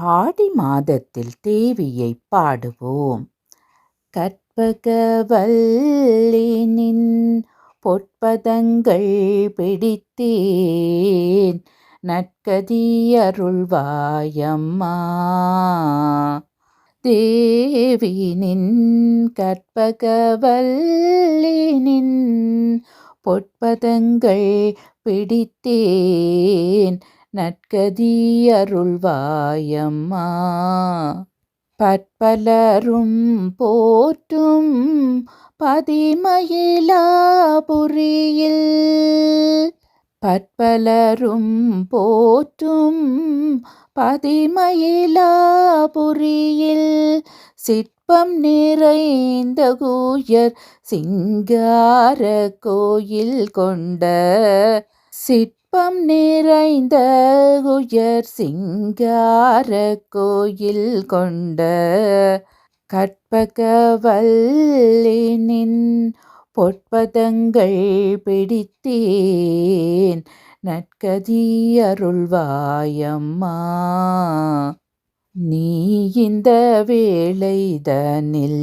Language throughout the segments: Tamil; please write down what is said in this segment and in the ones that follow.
ஆடி மாதத்தில் தேவியை பாடுவோம். கற்பகவல்லினின் பொற்பதங்கள் பிடித்தேன். நற்கதியருள்வாயம்மா. தேவினின் கற்பகவல்லினின் பொற்பதங்கள் பிடித்தேன். நற்கதி அருள்வாயம்மா பற்பலரும் போற்றும் பதிமயிலாபுரியில் பற்பலரும் போற்றும் பதிமயிலாபுரியில் சிற்பம் நிறைந்த கூயர் சிங்கார கோயில் கொண்ட சிற்பம் நிறைந்த உயர் சிங்கார கோயில் கொண்ட கற்பகவல்லினின் பொற்பதங்கள் பிடித்தேன். நற்கதி அருள்வாயம்மா நீ இந்த வேளைதனில்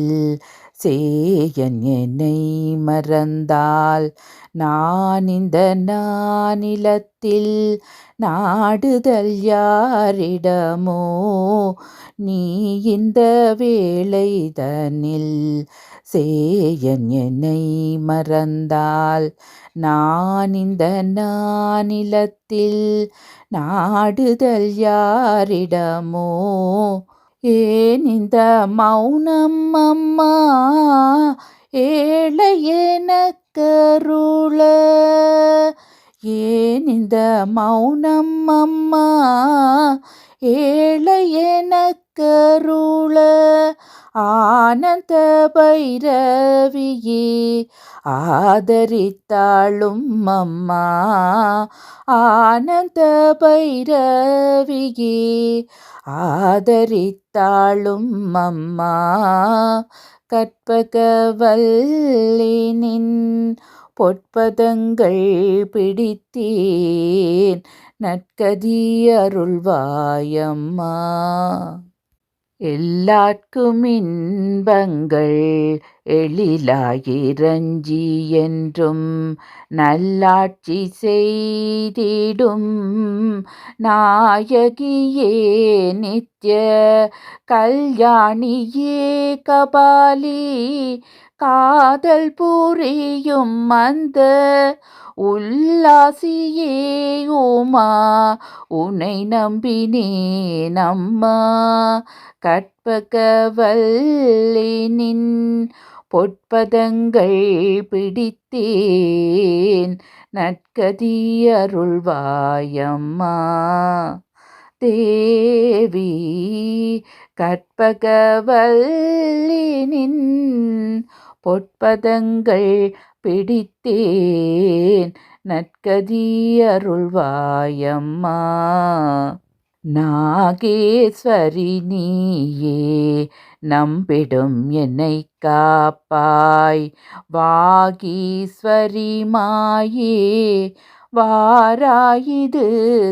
சேயன் என்னை மறந்தால் நான் இந்த நானிலத்தில் நாடுதல் யாரிடமோ? நீ இந்த வேளை தனில் சேயன் என்னை மறந்தால் நான் இந்த நானிலத்தில் நாடுதல் யாரிடமோ? ஏன் இந்த மௌனம் அம்மா ஏழை எனக்கருள. ஏன் இந்த மௌனம் அம்மா? ஏழை எனக்கருள ஆனந்த பைரவியே ஆதரித்தாளும் அம்மா. ஆனந்த பைரவியே ஆதரித்தாளும் அம்மா. கற்பகவல்லினின் பொற்பதங்கள் பிடித்தேன் நற்கதி அருள்வாயம்மா எல்லார்க்கும் இன்பங்கள் எழிலாயிரஞ்சி என்றும் நல்லாட்சி செய்திடும். நாயகியே நித்ய கல்யாணியே கபாலி காதல் புரியும் அந்த உல்லாசியே உமா உனை நம்பினேன் அம்மா கற்பகவல்லினின் பொற்பதங்கள் பிடித்தேன் நற்கதி அருள்வாயம்மா. தேவி கற்பகவல்லினின் பொற்பதங்கள் பிடித்தேன். நற்கதியருள்வாயம்மா நாகேஸ்வரி நீயே நம்பிடும் என்னை காப்பாய். வாகீஸ்வரி மாயே வாராயிது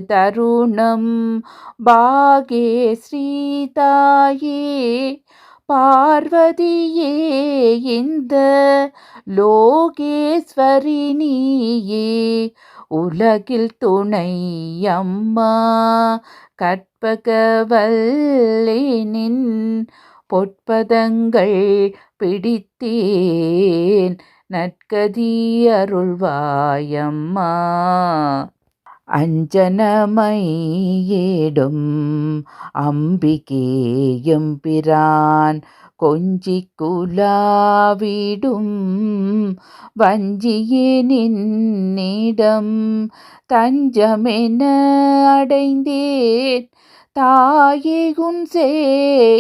தருணம். பாகே ஸ்ரீதாயே பார்வதியே இந்த லோகேஸ்வரி நீயே உலகில் துணை அம்மா கற்பகவல்லினின் பொற்பதங்கள் பிடித்தேன் நற்கதி அருள்வாயம்மா. அஞ்சனமையேடும் அம்பிகேயும் பிரான் கொஞ்சி குலாவிடும் வஞ்சியே நின்னிடம் தஞ்சமென அடைந்தேன் தாயே குன்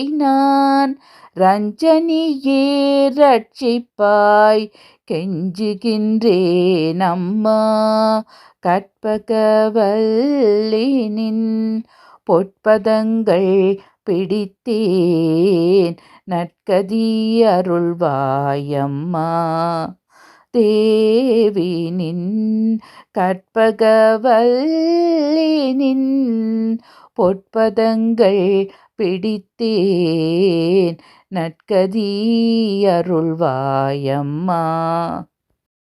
நான். ரஞ்சனியே ரட்சிப்பாய் கெஞ்சுகின்றேன் அம்மா. கற்பகவல்லினின் பொற்பதங்கள் பிடித்தேன். நற்கதி அருள்வாயம்மா தேவினின் கற்பகவல்லினின் பொற்பதங்கள் பிடித்தேன். நற்கதி அருள்வாயம்மா.